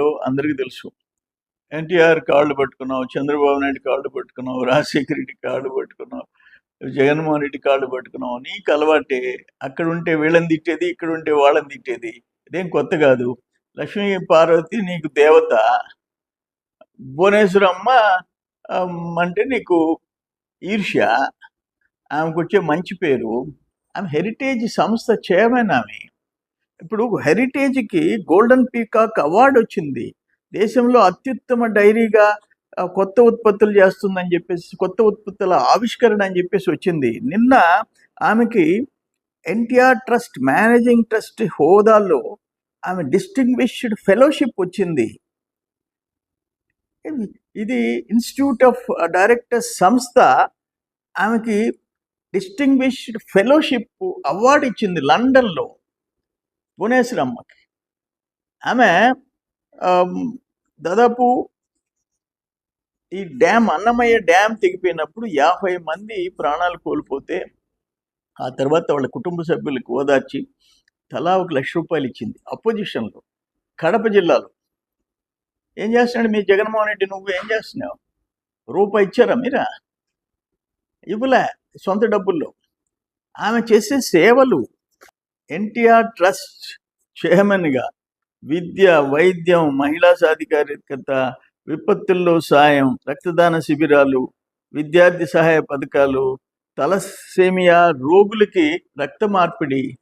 పట్టుకున్నాడో అందరికీ తెలుసు. ఎన్టీఆర్ కాళ్ళు పట్టుకున్నావు చంద్రబాబు నాయుడు కాళ్ళు పట్టుకున్నావు రాజశేఖర రెడ్డి కాళ్ళు పట్టుకున్నావు జగన్మోహన్ రెడ్డి కాళ్ళు పట్టుకున్నావు. నీకు అలవాటే అక్కడ ఉంటే వీళ్ళని తిట్టేది ఇక్కడ ఉంటే వాళ్ళని తిట్టేది. ఇదేం కొత్త కాదు. లక్ష్మీ పార్వతి నీకు దేవత. భువనేశ్వరమ్మ అంటే నీకు ఈర్ష్య. ఆమెకు వచ్చే మంచి పేరు. ఆమె హెరిటేజ్ సంస్థ చైర్మన్ ఆమె. ఇప్పుడు హెరిటేజ్కి గోల్డెన్ పీకాక్ అవార్డు వచ్చింది. దేశంలో అత్యుత్తమ డైరీగా కొత్త ఉత్పత్తులు చేస్తుందని చెప్పేసి కొత్త ఉత్పత్తుల ఆవిష్కరణ అని చెప్పేసి వచ్చింది. నిన్న ఆమెకి ఎన్టీఆర్ ట్రస్ట్ మేనేజింగ్ ట్రస్ట్ హోదాలో ఆమె డిస్టింగ్విష్డ్ ఫెలోషిప్ వచ్చింది. ఇది- ఇది ఇన్స్టిట్యూట్ ఆఫ్ డైరెక్టర్ సంస్థ ఆమెకి డిస్టింగ్విష్డ్ ఫెలోషిప్ అవార్డు ఇచ్చింది లండన్లో. భువనేశ్వరమ్మకి. ఆమె దాదాపు ఈ డ్యామ్ అన్నమయ్య డ్యామ్ తెగిపోయినప్పుడు యాభై మంది ప్రాణాలు కోల్పోతే ఆ తర్వాత వాళ్ళ కుటుంబ సభ్యులకు ఓదార్చి తలా ఒక లక్ష రూపాయలు ఇచ్చింది. అపోజిషన్లో కడప జిల్లాలో. ఏం చేస్తున్నాడు మీ జగన్మోహన్ రెడ్డి? నువ్వు ఏం చేస్తున్నావు? రూపాయి ఇచ్చారా మీరా? ఇవ్వలే సొంత డబ్బుల్లో. ఆమె చేసే సేవలు ఎన్టీఆర్ ట్రస్ట్ చైర్మన్గా విద్య వైద్యం మహిళా సాధికారికత విపత్తుల్లో సాయం రక్తదాన శిబిరాలు విద్యార్థి సహాయ పథకాలు తలసేమియా రోగులకి రక్త మార్పిడి.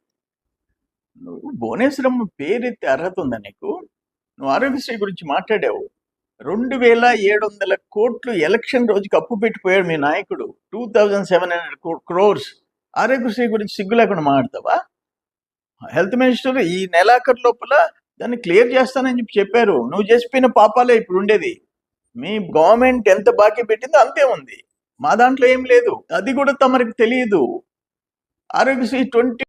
నువ్వు భువనేశ్వరం పేరెత్తే అర్హత ఉందా నీకు? నువ్వు ఆరోగ్యశ్రీ గురించి మాట్లాడావు. రెండు వేల ఏడు వందల కోట్లు ఎలక్షన్ రోజుకి అప్పు పెట్టిపోయాడు మీ నాయకుడు. Two thousand seven hundred crores. Aarogyasri గురించి సిగ్గు లేకుండా మాట్లాడతావా? హెల్త్ మినిస్టర్ ఈ నెలాఖరు లోపల దాన్ని క్లియర్ చేస్తానని చెప్పి చెప్పారు. నువ్వు చేసిపోయిన పాపాలే ఇప్పుడు ఉండేది. మీ గవర్నమెంట్ ఎంత బాకీ పెట్టిందో అంతే ఉంది. మా దాంట్లో ఏం లేదు. అది కూడా తమరికి తెలియదు. ఆరోగ్యశ్రీ ట్వంటీ